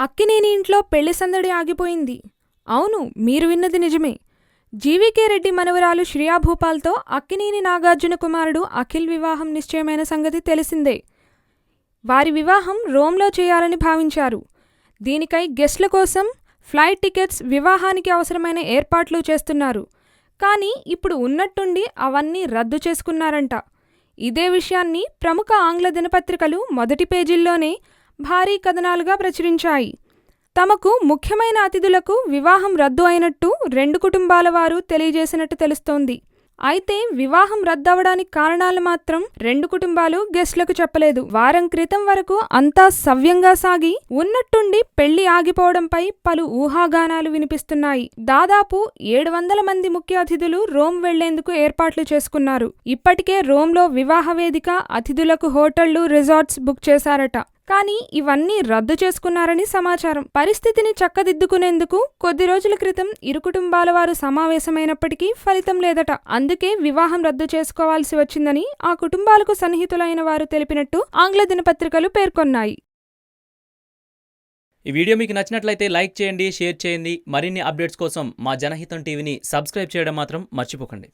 అక్కినేని ఇంట్లో పెళ్ళి సందడి ఆగిపోయింది. అవును మీరు విన్నది నిజమే. జీవీకే రెడ్డి మనవరాలు శ్రియా భూపాల్తో అక్కినేని నాగార్జున కుమారుడు అఖిల్ వివాహం నిశ్చయమైన సంగతి తెలిసిందే. వారి వివాహం రోమ్లో చేయాలని భావించారు. దీనికై గెస్ట్ల కోసం ఫ్లైట్ టికెట్స్ వివాహానికి అవసరమైన ఏర్పాట్లు చేస్తున్నారు. కానీ ఇప్పుడు ఉన్నట్టుండి అవన్నీ రద్దు చేసుకున్నారంట. ఇదే విషయాన్ని ప్రముఖ ఆంగ్ల దినపత్రికలు మొదటి పేజీల్లోనే భారీ కథనాలుగా ప్రచురించాయి. తమకు ముఖ్యమైన అతిథులకు వివాహం రద్దు అయినట్టు రెండు కుటుంబాల వారు తెలియజేసినట్టు తెలుస్తోంది. అయితే వివాహం రద్దవడానికి కారణాలు మాత్రం రెండు కుటుంబాలు గెస్ట్లకు చెప్పలేదు. వారం క్రితం వరకు అంతా సవ్యంగా సాగి ఉన్నట్టుండి పెళ్ళి ఆగిపోవడంపై పలు ఊహాగానాలు వినిపిస్తున్నాయి. దాదాపు ఏడు వందల మంది ముఖ్య అతిథులు రోమ్ వెళ్ళేందుకు ఏర్పాట్లు చేసుకున్నారు. ఇప్పటికే రోమ్లో వివాహ వేదిక అతిథులకు హోటళ్ళు రిసార్ట్స్ బుక్ చేశారట. కానీ ఇవన్నీ రద్దు చేసుకున్నారని సమాచారం. పరిస్థితిని చక్కదిద్దుకునేందుకు కొద్ది రోజుల క్రితం ఇరు కుటుంబాల వారు సమావేశమైనప్పటికీ ఫలితం లేదట. అందుకే వివాహం రద్దు చేసుకోవాల్సి వచ్చిందని ఆ కుటుంబాలకు సన్నిహితులైన వారు తెలిపినట్టు ఆంగ్ల దినపత్రికలు పేర్కొన్నాయి. ఈ వీడియో మీకు నచ్చినట్లయితే లైక్ చేయండి షేర్ చేయండి. మరిన్ని అప్డేట్స్ కోసం మా జనహితం టీవీని సబ్స్క్రైబ్ చేయడం మాత్రం మర్చిపోకండి.